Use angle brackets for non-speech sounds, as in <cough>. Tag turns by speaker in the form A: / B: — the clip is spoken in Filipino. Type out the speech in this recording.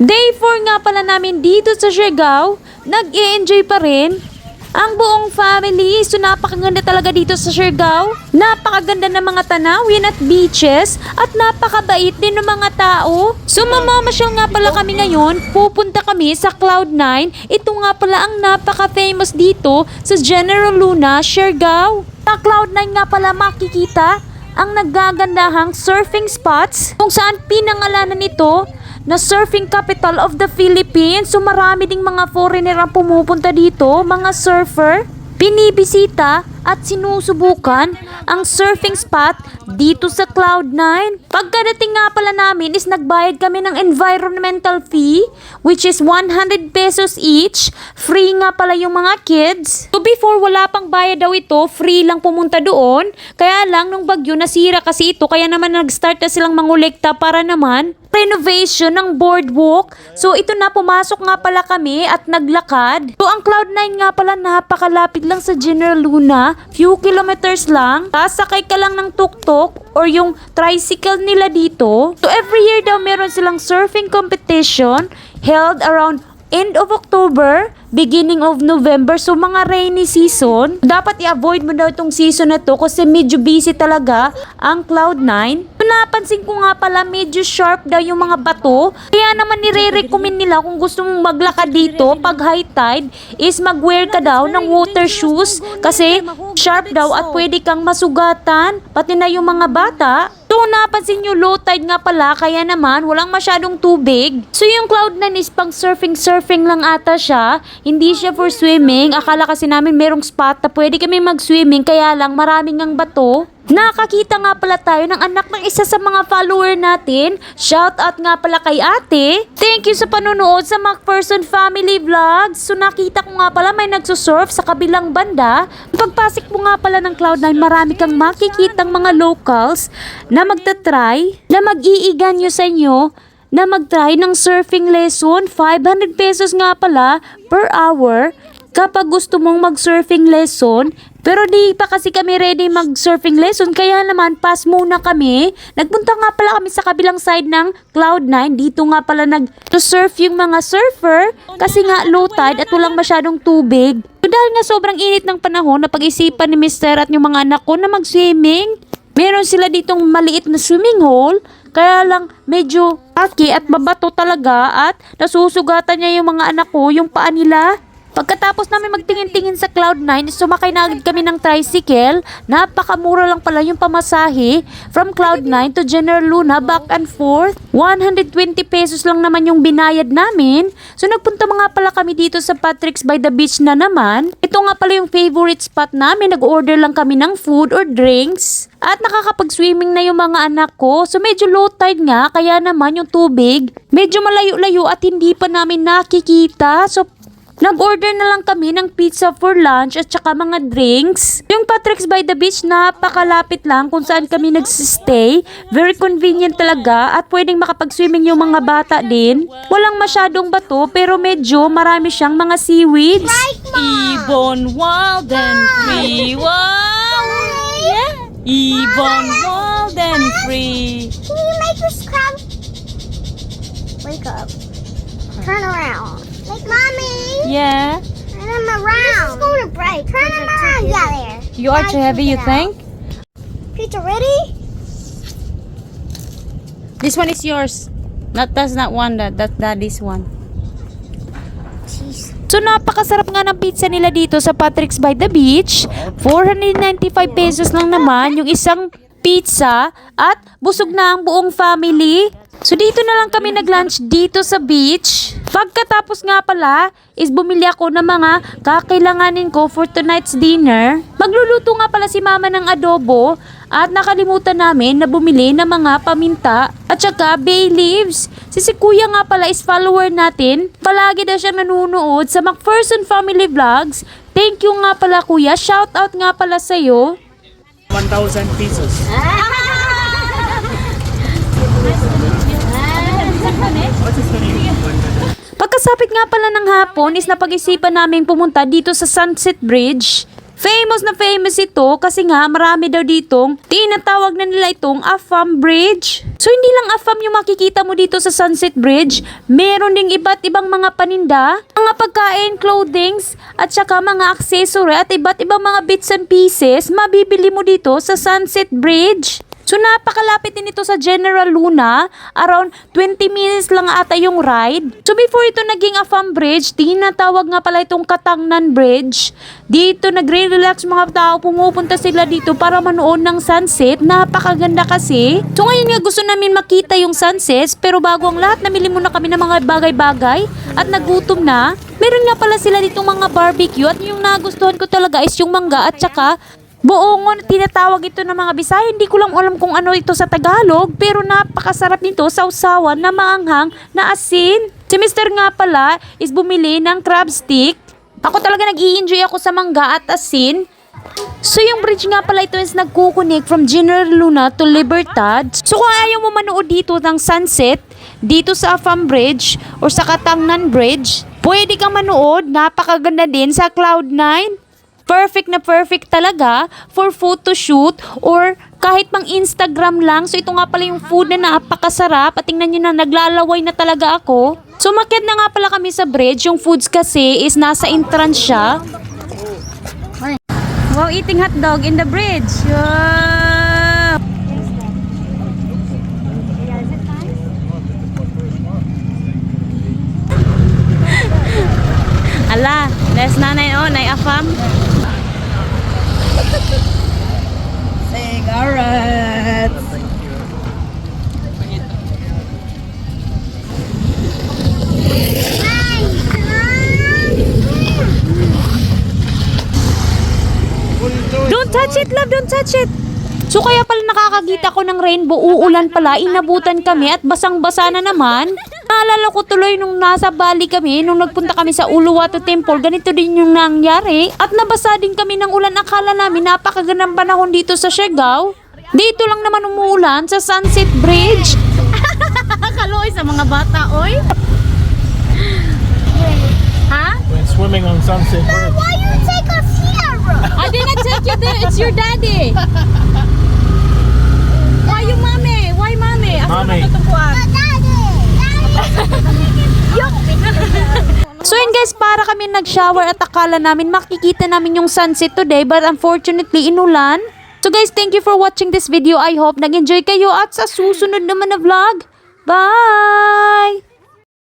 A: Day 4 nga pala namin dito sa Siargao. Nag-i-enjoy pa rin. Ang buong family. So napakaganda talaga dito sa Siargao. Napakaganda ng mga tanawin at beaches. At napakabait din ng mga tao. So mamamasyal nga pala kami ngayon. Pupunta kami sa Cloud9. Ito nga pala ang napaka-famous dito sa General Luna, Siargao. Sa Cloud9 nga pala makikita ang naggagandahang surfing spots kung saan pinangalanan nito na surfing capital of the Philippines. So marami ding mga foreigner ang pumupunta dito, mga surfer, binibisita at sinusubukan ang surfing spot dito sa Cloud9. Pagkadating nga pala namin is nagbayad kami ng environmental fee which is 100 pesos each. Free nga pala yung mga kids. So before wala pang bayad daw ito, free lang pumunta doon. Kaya lang nung bagyo nasira kasi ito kaya naman nag-start na silang mangolekta para naman renovation ng boardwalk. So ito na pumasok nga pala kami at naglakad. So ang Cloud9 nga pala napakalapit lang sa General Luna, few kilometers lang. Sasakay ka lang ng tuktok or yung tricycle nila dito. So every year daw meron silang surfing competition held around end of October, beginning of November. So, mga rainy season. Dapat i-avoid mo daw itong season na to kasi medyo busy talaga ang Cloud9. So, napansin ko nga pala medyo sharp daw yung mga bato. Kaya naman nire-recommend nila kung gusto mong maglakad dito pag high tide is mag-wear ka daw ng water shoes kasi sharp daw at pwede kang masugatan. Pati na yung mga bata. So, napansin nyo, low tide nga pala, kaya naman, walang masyadong tubig. So, yung Cloud9 is pang surfing-surfing lang ata siya. Hindi siya for swimming. Akala kasi namin merong spot na pwede kami mag-swimming, kaya lang maraming ang bato. Nakakita nga pala tayo ng anak ng isa sa mga follower natin. Shout out nga pala kay ate. Thank you sa panonood sa MacPherson Family Vlogs. So nakita ko nga pala may nagsusurf sa kabilang banda. Pagpasok mo nga pala ng Cloud9, marami kang makikitang mga locals na magta-try, na mag-iigan nyo sa inyo na mag-try ng surfing lesson. 500 pesos nga pala per hour kapag gusto mong mag-surfing lesson. Pero di pa kasi kami ready mag-surfing lesson kaya naman pass muna kami. Nagpunta nga pala kami sa kabilang side ng Cloud9. Dito nga pala nag-surf yung mga surfer kasi nga low tide at walang masyadong tubig. So dahil nga sobrang init ng panahon, napag-isipan ni Mr. at yung mga anak ko na mag-swimming. Meron sila ditong maliit na swimming hole kaya lang medyo aki at mabato talaga at nasusugatan niya yung mga anak ko, yung paa nila. Pagkatapos namin magtingin-tingin sa Cloud9, sumakay na agad kami ng tricycle. Napakamura lang pala yung pamasahe from Cloud9 to General Luna back and forth. 120 pesos lang naman yung binayad namin. So nagpunta mga pala kami dito sa Patrick's by the Beach na naman. Ito nga pala yung favorite spot namin. Nag-order lang kami ng food or drinks. At nakakapag-swimming na yung mga anak ko. So medyo low tide nga, kaya naman yung tubig medyo malayo-layo at hindi pa namin nakikita. So Nag-order na lang kami ng pizza for lunch at saka mga drinks. Yung Patrick's by the Beach, napakalapit lang kung saan kami nagsistay. Very convenient talaga at pwedeng makapag-swimming yung mga bata din. Walang masyadong bato pero medyo marami siyang mga seaweeds. Ibon wild and free. Wow! Yeah! Ibon wild and free.
B: Can you make this crab wake up? Turn around. Like mommy.
A: Yeah.
B: Turn him around. This is going to break. Turn him around. Yeah, there.
A: You are too heavy, you think?
B: Pizza ready?
A: This one is yours. Not that's not one that that daddy's one.
B: Jeez.
A: So napakasarap nga ng pizza nila dito sa Patrick's by the Beach. 495 pesos lang naman yung isang pizza at busog na ang buong family. So dito na lang kami nag-lunch dito sa beach. Pagkatapos nga pala is bumili ako ng mga kakailanganin ko for tonight's dinner. Magluluto nga pala si mama ng adobo at nakalimutan namin na bumili ng mga paminta at saka bay leaves. Si si kuya nga pala is follower natin. Palagi daw siya nanonood sa McPherson Family Vlogs. Thank you nga pala kuya. Shout out nga pala sa'yo.
C: 1,000 pesos. <laughs>
A: Pagkasapit nga pala ng hapon is napag-isipan namin pumunta dito sa Sunset Bridge. Famous na famous ito kasi nga marami daw ditong tinatawag na nila itong Afam Bridge. So hindi lang Afam yung makikita mo dito sa Sunset Bridge, meron ding iba't ibang mga paninda, mga pagkain, clothings, at saka mga accessory at iba't ibang mga bits and pieces mabibili mo dito sa Sunset Bridge. So napakalapit din ito sa General Luna, around 20 minutes lang ata yung ride. So before ito naging Afam Bridge, tinatawag nga pala itong Katangnan Bridge. Dito nagre-relax mga tao, pumupunta sila dito para manood ng sunset. Napakaganda kasi. So ngayon nga gusto namin makita yung sunsets, pero bago ang lahat, namili muna kami ng mga bagay-bagay at nagutom na. Meron nga pala sila ditong mga barbecue at yung nagustuhan ko talaga is yung mangga at saka Buongon, tinatawag ito ng mga Bisaya. Hindi ko lang alam kung ano ito sa Tagalog, pero napakasarap nito sa usawan na maanghang na asin. Si Mr. nga pala is bumili ng crab stick. Ako talaga nag-i-enjoy ako sa mangga at asin. So yung bridge nga pala ito is nagkukunik from General Luna to Libertad. So kung ayaw mo manood dito ng sunset, dito sa Afam Bridge or sa Katangnan Bridge, pwede kang manood. Napakaganda din sa Cloud9 perfect na perfect talaga for photoshoot or kahit pang Instagram lang. So ito nga pala yung food na napakasarap at tingnan nyo na naglalaway na talaga ako. So makiat na nga pala kami sa bridge. Yung foods kasi is nasa entrance siya. Wow, eating hot dog in the bridge. Wow. Ala, les nanay o, nay afam. <laughs>
D: Cigarettes.
A: Don't touch it, love. Don't touch it. So kaya pala nakakagita ko ng rainbow, uulan pala, inabutan kami at basang-basa na naman. Naalala ko tuloy nung nasa Bali kami, nung nagpunta kami sa Uluwatu Temple, ganito din yung nangyari. At nabasa din kami ng ulan, akala namin napakagandang panahon dito sa Siargao. Dito lang naman umuulan sa Sunset Bridge. <laughs> Kaloy sa mga bata, oy. Ha?
C: When swimming on Sunset Bridge.
B: Why you take us here?
A: I didn't take you there. It's your daddy. <laughs> Why you mommy? Why mommy?
C: Mommy. <laughs>
A: So yun guys, para kami nag-shower at akala namin makikita namin yung sunset today but unfortunately inulan. So guys, thank you for watching this video. I hope nag-enjoy kayo at sa susunod naman na vlog. Bye!